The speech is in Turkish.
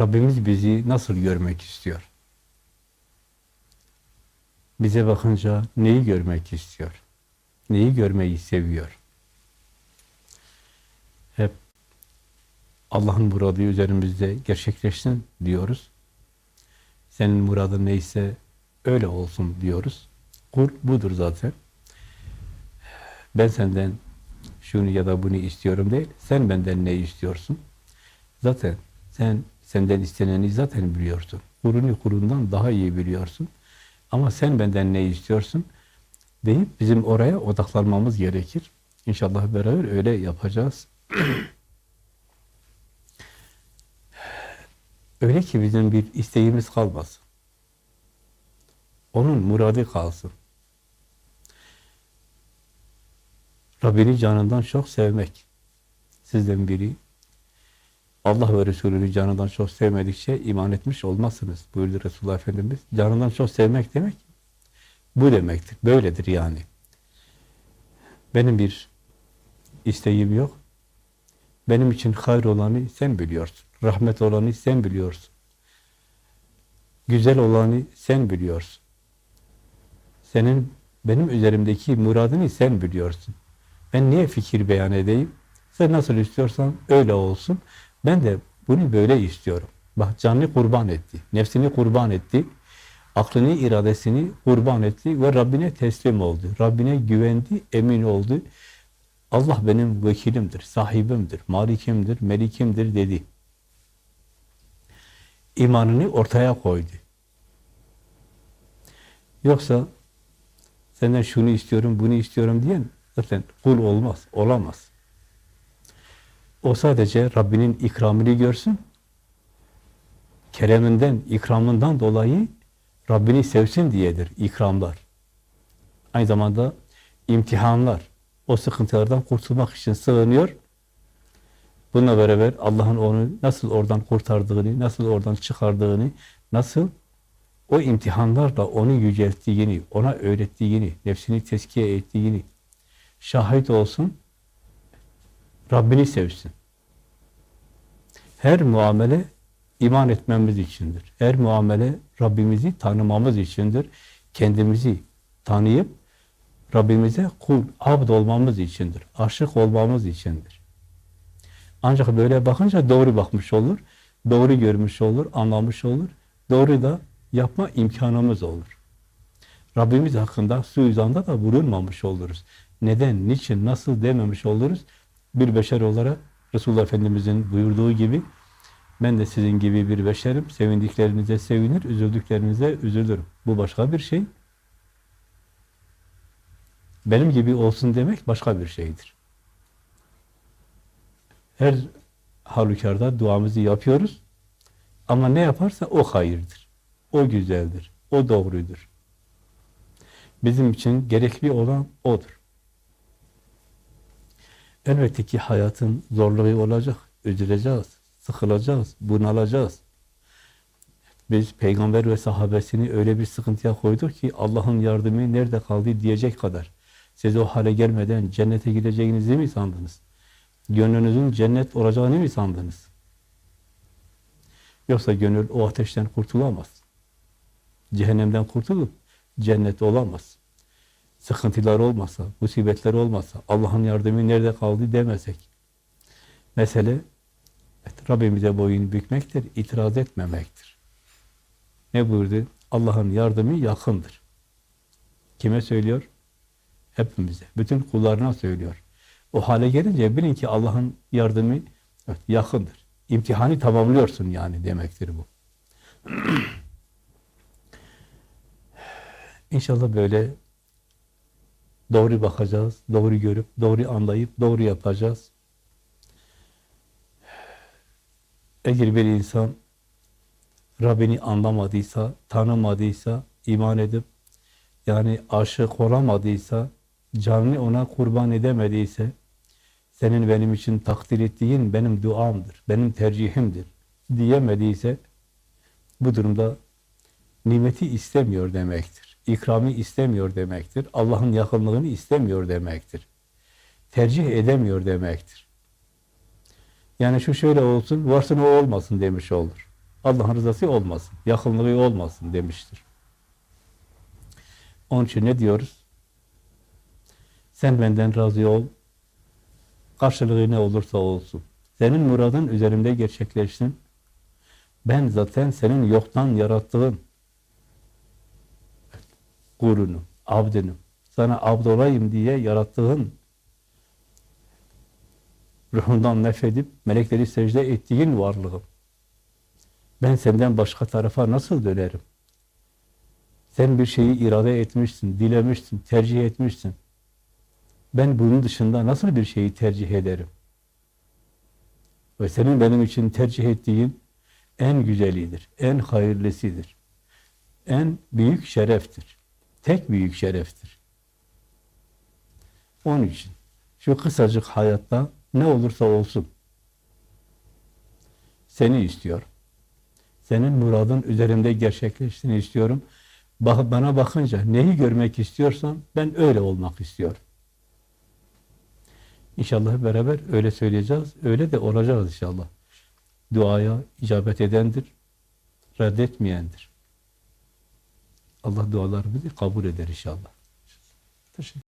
Rabbimiz bizi nasıl görmek istiyor? Bize bakınca neyi görmek istiyor? Neyi görmeyi seviyor? Hep Allah'ın muradı üzerimizde gerçekleşsin diyoruz. Senin muradın neyse öyle olsun diyoruz. Kul budur zaten. Ben senden şunu ya da bunu istiyorum değil, sen benden ne istiyorsun? Zaten sen senden isteneni zaten biliyorsun. Kurunu kurundan daha iyi biliyorsun. Ama sen benden ne istiyorsun? deyip bizim oraya odaklanmamız gerekir. İnşallah beraber öyle yapacağız. öyle ki bizim bir isteğimiz kalmasın. Onun muradı kalsın. Rabbini canından çok sevmek. Sizden biri Allah ve Resulü'nü canından çok sevmedikçe iman etmiş olmazsınız buyurdu Resulullah Efendimiz. Canından çok sevmek demek bu demektir. Böyledir yani. Benim bir isteğim yok. Benim için hayır olanı sen biliyorsun. Rahmet olanı sen biliyorsun. Güzel olanı sen biliyorsun. Senin benim üzerimdeki muradını sen biliyorsun. Ben niye fikir beyan edeyim? Sen nasıl istiyorsan öyle olsun. Ben de bunu böyle istiyorum. Bak canını kurban etti. Nefsini kurban etti. Aklını, iradesini kurban etti ve Rabbine teslim oldu. Rabbine güvendi, emin oldu. Allah benim vekilimdir, sahibimdir, malikimdir, melikimdir dedi. İmanını ortaya koydu. Yoksa senden şunu istiyorum, bunu istiyorum diyen zaten kul olmaz, olamaz. O sadece Rabbinin ikramını görsün, kereminden, ikramından dolayı Rabbini sevsin diyedir ikramlar. Aynı zamanda imtihanlar, o sıkıntılardan kurtulmak için sığınıyor. Bununla beraber Allah'ın onu nasıl oradan kurtardığını, nasıl oradan çıkardığını, nasıl o imtihanlarla onu yücelttiğini, ona öğrettiğini, nefsini teskiye ettiğini şahit olsun, Rabbini sevsin. Her muamele iman etmemiz içindir. Her muamele Rabbimizi tanımamız içindir. Kendimizi tanıyıp Rabbimize kul, abd olmamız içindir. Aşık olmamız içindir. Ancak böyle bakınca doğru bakmış olur. Doğru görmüş olur, anlamış olur. Doğru da yapma imkanımız olur. Rabbimiz hakkında suizanda da bulunmamış oluruz. Neden, niçin, nasıl dememiş oluruz. Bir beşer olarak Resulullah Efendimiz'in buyurduğu gibi ben de sizin gibi bir beşerim. Sevindiklerinize sevinir, üzüldüklerinize üzülürüm. Bu başka bir şey. Benim gibi olsun demek başka bir şeydir. Her halükarda duamızı yapıyoruz. Ama ne yaparsa o hayırdır. O güzeldir. O doğrudur. Bizim için gerekli olan odur. Elbette ki hayatın zorluğu olacak. Üzüleceğiz, sıkılacağız, bunalacağız. Biz peygamber ve sahabesini öyle bir sıkıntıya koyduk ki Allah'ın yardımı nerede kaldı diyecek kadar. Siz o hale gelmeden cennete gideceğinizi mi sandınız? Gönlünüzün cennet olacağını mı sandınız? Yoksa gönül o ateşten kurtulamaz. Cehennemden kurtulup cennet olamaz. Sıkıntılar olmasa, musibetler olmasa, Allah'ın yardımı nerede kaldı demesek. Mesele evet, Rabbimize boyun bükmektir, itiraz etmemektir. Ne buyurdu? Allah'ın yardımı yakındır. Kime söylüyor? Hepimize, bütün kullarına söylüyor. O hale gelince bilin ki Allah'ın yardımı evet, yakındır. İmtihanı tamamlıyorsun yani demektir bu. İnşallah böyle doğru bakacağız, doğru görüp, doğru anlayıp, doğru yapacağız. Eğer bir insan Rabbini anlamadıysa, tanımadıysa, iman edip, yani aşık olamadıysa, canını ona kurban edemediyse, senin benim için takdir ettiğin benim duamdır, benim tercihimdir diyemediyse, bu durumda nimeti istemiyor demektir. İkramı istemiyor demektir. Allah'ın yakınlığını istemiyor demektir. Tercih edemiyor demektir. Yani şu şöyle olsun, varsın o olmasın demiş olur. Allah'ın rızası olmasın, yakınlığı olmasın demiştir. Onun için ne diyoruz? Sen benden razı ol, karşılığı ne olursa olsun. Senin muradın üzerimde gerçekleşsin. Ben zaten senin yoktan yarattığın kulunum, abdinim. Sana abd olayım diye yarattığın ruhundan nefedip melekleri secde ettiğin varlığım. Ben senden başka tarafa nasıl dönerim? Sen bir şeyi irade etmişsin, dilemişsin, tercih etmişsin. Ben bunun dışında nasıl bir şeyi tercih ederim? Ve senin benim için tercih ettiğin en güzelidir, en hayırlısıdır. En büyük şereftir. Tek büyük şereftir. Onun için şu kısacık hayatta ne olursa olsun seni istiyorum. Senin muradın üzerimde gerçekleştiğini istiyorum. Bana bakınca neyi görmek istiyorsan ben öyle olmak istiyorum. İnşallah beraber öyle söyleyeceğiz. Öyle de olacağız inşallah. Duaya icabet edendir, reddetmeyendir. Allah dualarımızı kabul eder inşallah. Teşekkür